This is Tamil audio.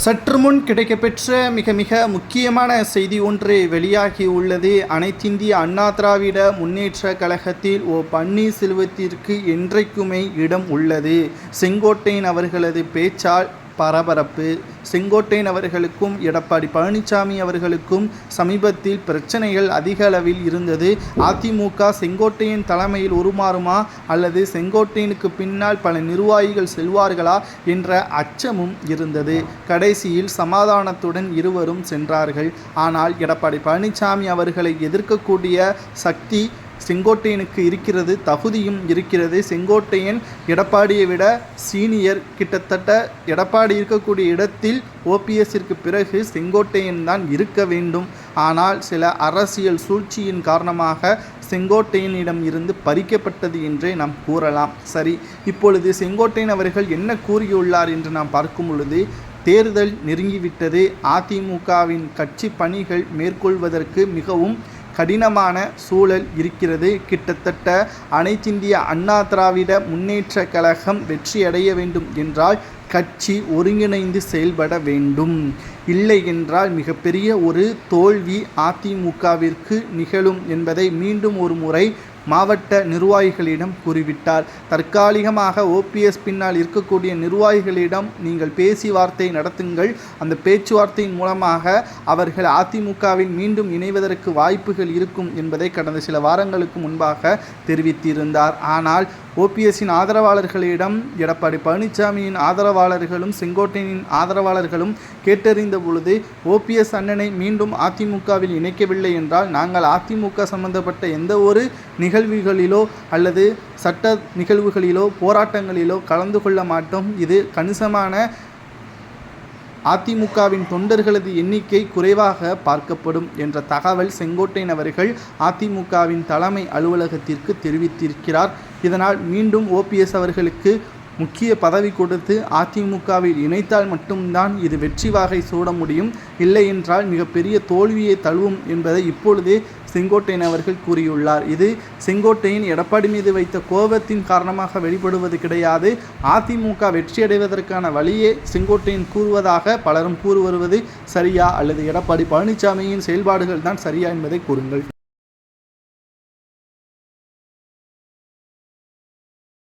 சற்று முன் கிடைக்கப்பெற்ற மிக மிக முக்கியமான செய்தி ஒன்று வெளியாகி உள்ளது. அனைத்திந்திய அண்ணா திராவிட முன்னேற்ற கழகத்தில் ஓ பன்னீர்செல்வத்திற்கு என்றைக்குமே இடம் உள்ளது. செங்கோட்டையன் அவர்களது பேச்சால் பரபரப்பு செங்கோட்டையன் அவர்களுக்கும் எடப்பாடி பழனிசாமி அவர்களுக்கும் சமீபத்தில் பிரச்சனைகள் அதிக அளவில் இருந்தது. அதிமுக செங்கோட்டையன் தலைமையில் உருமாறுமா அல்லது செங்கோட்டையனுக்கு பின்னால் பல நிர்வாகிகள் செல்வார்களா என்ற அச்சமும் இருந்தது. கடைசியில் சமாதானத்துடன் இருவரும் சென்றார்கள். ஆனால் எடப்பாடி பழனிசாமி அவர்களை எதிர்க்கக்கூடிய சக்தி செங்கோட்டையனுக்கு இருக்கிறது தகுதியும் இருக்கிறது. செங்கோட்டையன் எடப்பாடியை விட சீனியர். கிட்டத்தட்ட எடப்பாடி இருக்கக்கூடிய இடத்தில் ஓபிஎஸ்ஸிற்கு பிறகு செங்கோட்டையன் தான் இருக்க வேண்டும். ஆனால் சில அரசியல் சூழ்ச்சியின் காரணமாக செங்கோட்டையனிடம் இருந்து பறிக்கப்பட்டது என்றே நாம் கூறலாம். சரி இப்பொழுது செங்கோட்டையன் அவர்கள் என்ன கூறியுள்ளார் என்று நாம் பார்க்கும் பொழுது தேர்தல் நெருங்கிவிட்டது. அதிமுகவின் கட்சி பணிகள் மேற்கொள்வதற்கு மிகவும் கடினமான சூழல் இருக்கிறது. கிட்டத்தட்ட அனைத்திந்திய அண்ணா திராவிட முன்னேற்ற கழகம் வெற்றியடைய வேண்டும் என்றால் கட்சி ஒருங்கிணைந்து செயல்பட வேண்டும். இல்லை என்றால் மிகப்பெரிய ஒரு தோல்வி அதிமுகவிற்கு நிகழும் என்பதை மீண்டும் ஒரு முறை மாவட்ட நிர்வாகிகளிடம் கூறிவிட்டார். தற்காலிகமாக ஓபிஎஸ் பின்னால் இருக்கக்கூடிய நிர்வாகிகளிடம் நீங்கள் பேசி வார்த்தை நடத்துங்கள். அந்த பேச்சுவார்த்தையின் மூலமாக அவர்கள் அதிமுகவில் மீண்டும் இணைவதற்கு வாய்ப்புகள் இருக்கும் என்பதை கடந்த சில வாரங்களுக்கு முன்பாக தெரிவித்திருந்தார். ஆனால் ஓபிஎஸ்ஸின் ஆதரவாளர்களிடம் எடப்பாடி பழனிசாமியின் ஆதரவாளர்களும் செங்கோட்டையனின் ஆதரவாளர்களும் கேட்டறிந்த பொழுது ஓபிஎஸ் அண்ணனை மீண்டும் அதிமுகவில் இணைக்கவில்லை என்றால் நாங்கள் அதிமுக சம்பந்தப்பட்ட எந்த ஒரு நிகழ்வுகளிலோ அல்லது சட்ட நிகழ்வுகளிலோ போராட்டங்களிலோ கலந்து கொள்ள மாட்டோம். இது கணிசமான அதிமுகவின் தொண்டர்களது எண்ணிக்கை குறைவாக பார்க்கப்படும் என்ற தகவல் செங்கோட்டையன் அவர்கள் அதிமுகவின் தலைமை அலுவலகத்திற்கு தெரிவித்திருக்கிறார். இதனால் மீண்டும் ஓபிஎஸ் அவர்களுக்கு முக்கிய பதவி கொடுத்து அதிமுகவில் இணைத்தால் மட்டும்தான் இது வெற்றி வாகை சூட முடியும். இல்லை என்றால் மிகப்பெரிய தோல்வியை தழுவும் என்பதை இப்பொழுதே செங்கோட்டையன் அவர்கள் கூறியுள்ளார். இது செங்கோட்டையின் எடப்பாடி மீது வைத்த கோபத்தின் காரணமாக வெளிப்படுவது கிடையாது. அதிமுக வெற்றியடைவதற்கான வழியே செங்கோட்டையன் கூறுவதாக பலரும் கூறுவருவது சரியா? அல்லது எடப்பாடி பழனிசாமியின் செயல்பாடுகள் தான் சரியா என்பதை கூறுங்கள்.